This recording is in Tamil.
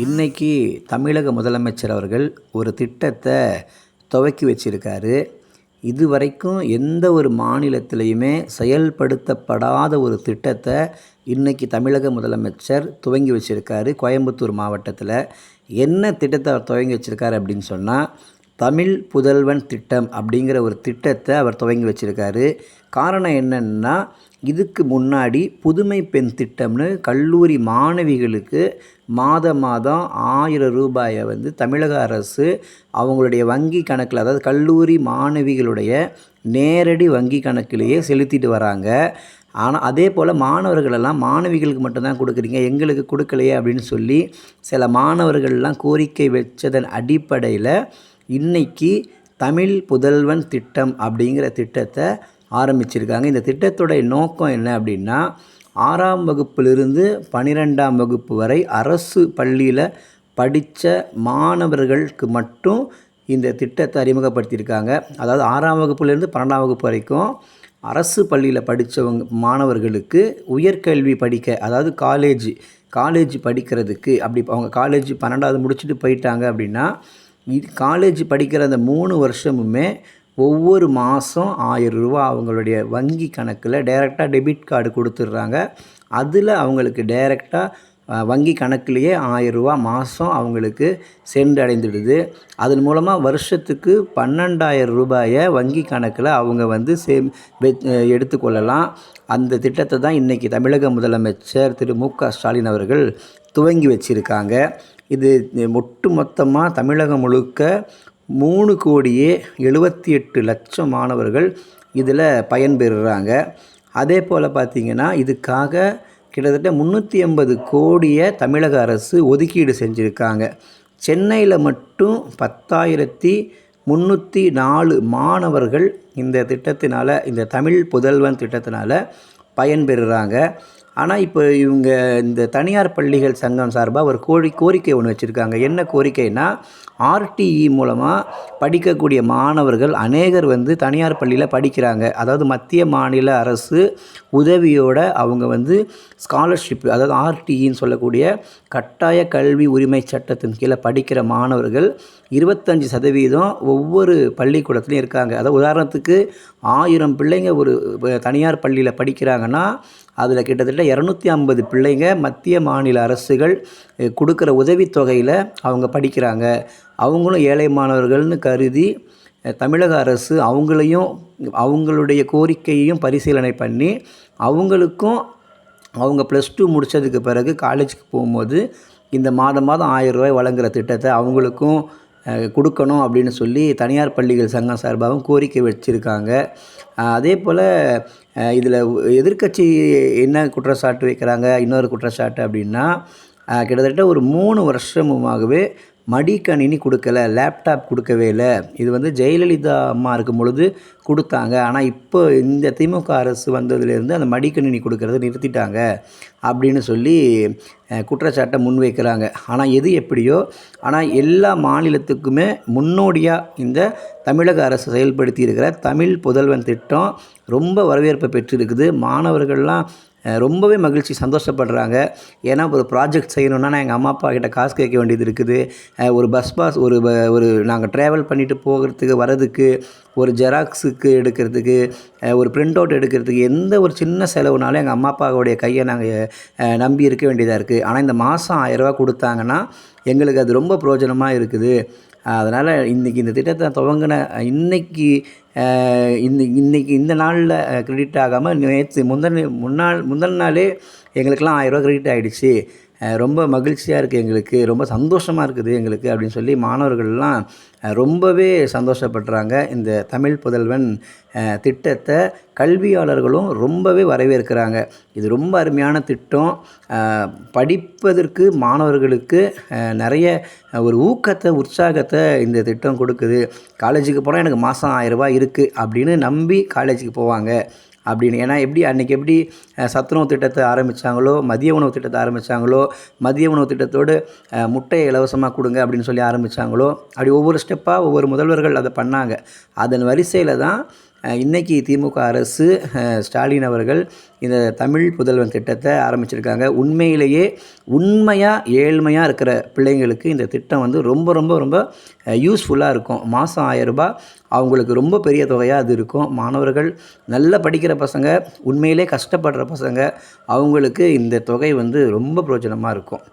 இன்றைக்கி தமிழக முதலமைச்சர் அவர்கள் ஒரு திட்டத்தை துவக்கி வச்சிருக்காரு. இதுவரைக்கும் எந்த ஒரு மாநிலத்திலையுமே செயல்படுத்தப்படாத ஒரு திட்டத்தை இன்றைக்கி தமிழக முதலமைச்சர் துவங்கி வச்சுருக்காரு. கோயம்புத்தூர் மாவட்டத்தில். என்ன திட்டத்தை அவர் துவங்கி வச்சுருக்காரு அப்படின்னு சொன்னால் தமிழ் புதல்வன் திட்டம் அப்படிங்கிற ஒரு திட்டத்தை அவர் துவங்கி வச்சிருக்காரு. காரணம் என்னென்னா இதுக்கு முன்னாடி புதுமை பெண் திட்டம்னு கல்லூரி மாணவிகளுக்கு மாத மாதம் ஆயிரம் ரூபாயை வந்து தமிழக அரசு அவங்களுடைய வங்கி கணக்கில் அதாவது கல்லூரி மாணவிகளுடைய நேரடி வங்கி கணக்கிலேயே செலுத்திட்டு வராங்க. ஆனால் அதே போல் மாணவர்களெல்லாம் மாணவிகளுக்கு மட்டும்தான் கொடுக்குறீங்க எங்களுக்கு கொடுக்கலையே அப்படின்னு சொல்லி சில மாணவர்கள்லாம் கோரிக்கை வச்சதன் அடிப்படையில் இன்னைக்கு தமிழ் புதல்வன் திட்டம் அப்படிங்கிற திட்டத்தை ஆரம்பிச்சிருக்காங்க. இந்த திட்டத்துடைய நோக்கம் என்ன அப்படின்னா ஆறாம் வகுப்பிலிருந்து பனிரெண்டாம் வகுப்பு வரை அரசு பள்ளியில் படித்த மாணவர்களுக்கு மட்டும் இந்த திட்டத்தை அறிமுகப்படுத்தியிருக்காங்க. அதாவது ஆறாம் வகுப்புலேருந்து பன்னெண்டாம் வகுப்பு வரைக்கும் அரசு பள்ளியில் படித்தவங்க மாணவர்களுக்கு உயர்கல்வி படிக்க அதாவது காலேஜ் காலேஜ் படிக்கிறதுக்கு அப்படி அவங்க காலேஜ் பன்னெண்டாவது முடிச்சுட்டு போயிட்டாங்க அப்படின்னா இது காலேஜ் படிக்கிற அந்த மூணு வருஷமுமே ஒவ்வொரு மாதம் ஆயிரம் ரூபா அவங்களுடைய வங்கி கணக்கில் டைரெக்டாக டெபிட் கார்டு கொடுத்துட்றாங்க. அதில் அவங்களுக்கு டைரெக்டாக வங்கி கணக்குலேயே ஆயிரம் ரூபா மாதம் அவங்களுக்கு சென்றடைந்துடுது. அதன் மூலமாக வருஷத்துக்கு பன்னெண்டாயிரம் ரூபாயை வங்கி கணக்கில் அவங்க வந்து சே எடுத்துக்கொள்ளலாம். அந்த திட்டத்தை தான் இன்றைக்கி தமிழக முதலமைச்சர் திரு மு க ஸ்டாலின் அவர்கள் துவங்கி வச்சுருக்காங்க. இது ஒட்டு மொத்தமாக தமிழகம் முழுக்க மூணு கோடியே எழுபத்தி எட்டு லட்சம் மாணவர்கள் இதில் பயன்பெறுறாங்க அதே போல் பார்த்திங்கன்னா இதுக்காக கிட்டத்தட்ட முந்நூற்றி ஐம்பது கோடியை தமிழக அரசு ஒதுக்கீடு செஞ்சுருக்காங்க. சென்னையில் மட்டும் பத்தாயிரத்தி முந்நூற்றி நாலு மாணவர்கள் இந்த திட்டத்தினால் இந்த தமிழ் புதல்வன் திட்டத்தினால் பயன்பெறுறாங்க ஆனால் இப்போ இவங்க இந்த தனியார் பள்ளிகள் சங்கம் சார்பாக ஒரு கோரி கோரிக்கை ஒன்று வச்சுருக்காங்க. என்ன கோரிக்கைனா ஆர்டிஇ மூலமாக படிக்கக்கூடிய மாணவர்கள் அநேகர் வந்து தனியார் பள்ளியில் படிக்கிறாங்க. அதாவது மத்திய மாநில அரசு உதவியோட அவங்க வந்து ஸ்காலர்ஷிப் அதாவது ஆர்டிஇன்னு சொல்லக்கூடிய கட்டாய கல்வி உரிமை சட்டத்தின் கீழே படிக்கிற மாணவர்கள் இருபத்தஞ்சி சதவீதம் ஒவ்வொரு பள்ளிக்கூடத்துலையும் இருக்காங்க. அதாவது உதாரணத்துக்கு ஆயிரம் பிள்ளைங்க ஒரு தனியார் பள்ளியில் படிக்கிறாங்கன்னா அதில் கிட்டத்தட்ட இரநூத்தி ஐம்பது பிள்ளைங்க மத்திய மாநில அரசுகள் கொடுக்குற உதவித்தொகையில் அவங்க படிக்கிறாங்க. அவங்களும் ஏழை மாணவர்கள்னு கருதி தமிழக அரசு அவங்களையும் அவங்களுடைய கோரிக்கையையும் பரிசீலனை பண்ணி அவங்களுக்கும் அவங்க ப்ளஸ் டூ முடித்ததுக்கு பிறகு காலேஜுக்கு போகும்போது இந்த மாதம் மாதம் ஆயிரம் ரூபாய் வழங்குகிற திட்டத்தை அவங்களுக்கும் கொடுக்கணும் அப்படின்னு சொல்லி தனியார் பள்ளிகள் சங்கம் சார்பாகவும் கோரிக்கை வச்சுருக்காங்க. அதே போல் இதில் எதிர்க்கட்சி என்ன குற்றச்சாட்டு வைக்கிறாங்க இன்னொரு குற்றச்சாட்டு அப்படின்னா கிட்டத்தட்ட ஒரு மூணு வருஷமுமாகவே மடிக்கணினி கொடுக்கல லேப்டாப் கொடுக்கவே இல்லை. இது வந்து ஜெயலலிதா அம்மா இருக்கும் பொழுது கொடுத்தாங்க. ஆனால் இப்போ இந்த திமுக அரசு வந்ததுலேருந்து அந்த மடிக்கணினி கொடுக்கறத நிறுத்திட்டாங்க அப்படின்னு சொல்லி குற்றச்சாட்டை முன்வைக்கிறாங்க. ஆனால் எது எப்படியோ ஆனால் எல்லா மாநிலத்துக்குமே முன்னோடியாக இந்த தமிழக அரசு செயல்படுத்தி இருக்கிற தமிழ் புதல்வன் திட்டம் ரொம்ப வரவேற்பை பெற்றிருக்குது. மாணவர்கள்லாம் ரொம்பவே மகிழ்ச்சி சந்தோஷப்படுறாங்க. ஏன்னா ஒரு ப்ராஜெக்ட் செய்யணுன்னா நான் எங்கள் அம்மா அப்பா கிட்ட காசு கேட்க வேண்டியது இருக்குது. ஒரு பஸ் பாஸ் ஒரு ஒரு நாங்கள் ட்ராவல் பண்ணிவிட்டு போகிறதுக்கு வரதுக்கு ஒரு ஜெராக்ஸுக்கு எடுக்கிறதுக்கு ஒரு பிரிண்ட் அவுட் எடுக்கிறதுக்கு எந்த ஒரு சின்ன செலவுனாலும் எங்கள் அம்மா அப்பாவுடைய கையை நாங்கள் நம்பி இருக்க வேண்டியதாக இருக்குது ஆனால் இந்த மாதம் ஆயிரரூவா கொடுத்தாங்கன்னா எங்களுக்கு அது ரொம்ப பிரயோஜனமாக இருக்குது. அதனால் இன்றைக்கி இந்த திட்டத்தை துவங்கின இன்றைக்கி இந்த இன்றைக்கி இந்த நாளில் க்ரெடிட் ஆகாமல் நேற்று முந்தன முன்னாள் முந்தின நாளே எங்களுக்கெல்லாம் ஆயிரரூவா க்ரெடிட் ஆகிடுச்சு ரொம்ப மகிழ்ச்சியாக இருக்குது எங்களுக்கு ரொம்ப சந்தோஷமாக இருக்குது எங்களுக்கு அப்படின்னு சொல்லி மாணவர்கள்லாம் ரொம்பவே சந்தோஷப்படுறாங்க. இந்த தமிழ் புதல்வன் திட்டத்தை கல்வியாளர்களும் ரொம்பவே வரவேற்கிறாங்க. இது ரொம்ப அருமையான திட்டம். படிப்பதற்கு மாணவர்களுக்கு நிறைய ஒரு ஊக்கத்தை உற்சாகத்தை இந்த திட்டம் கொடுக்குது. காலேஜுக்கு போனால் எனக்கு மாதம் ஆயிரரூபா இருக்குது அப்படின்னு நம்பி காலேஜுக்கு போவாங்க. அப்படின்னு. ஏன்னா எப்படி அன்றைக்கி எப்படி சத்துணவு திட்டத்தை ஆரம்பித்தாங்களோ மதிய உணவு திட்டத்தை ஆரம்பித்தாங்களோ மதிய உணவு திட்டத்தோடு முட்டையை இலவசமாக கொடுங்க அப்படின்னு சொல்லி ஆரம்பித்தாங்களோ அப்படி ஒவ்வொரு ஸ்டெப்பாக ஒவ்வொரு முதல்வர்கள் அதை பண்ணாங்க. அதன் வரிசையில் தான் இன்றைக்கி திமுக அரசு ஸ்டாலின் அவர்கள் இந்த தமிழ் புதல்வன் திட்டத்தை ஆரம்பிச்சிருக்காங்க. உண்மையிலேயே உண்மையாக ஏழ்மையாக இருக்கிற பிள்ளைங்களுக்கு இந்த திட்டம் வந்து ரொம்ப ரொம்ப ரொம்ப யூஸ்ஃபுல்லாக இருக்கும். மாதம் ஆயரூபா அவங்களுக்கு ரொம்ப பெரிய தொகையாக அது இருக்கும். மாணவர்கள் நல்லா படிக்கிற பசங்க உண்மையிலே கஷ்டப்படுற பசங்க அவங்களுக்கு இந்த தொகை வந்து ரொம்ப பிரயோஜனமாக இருக்கும்.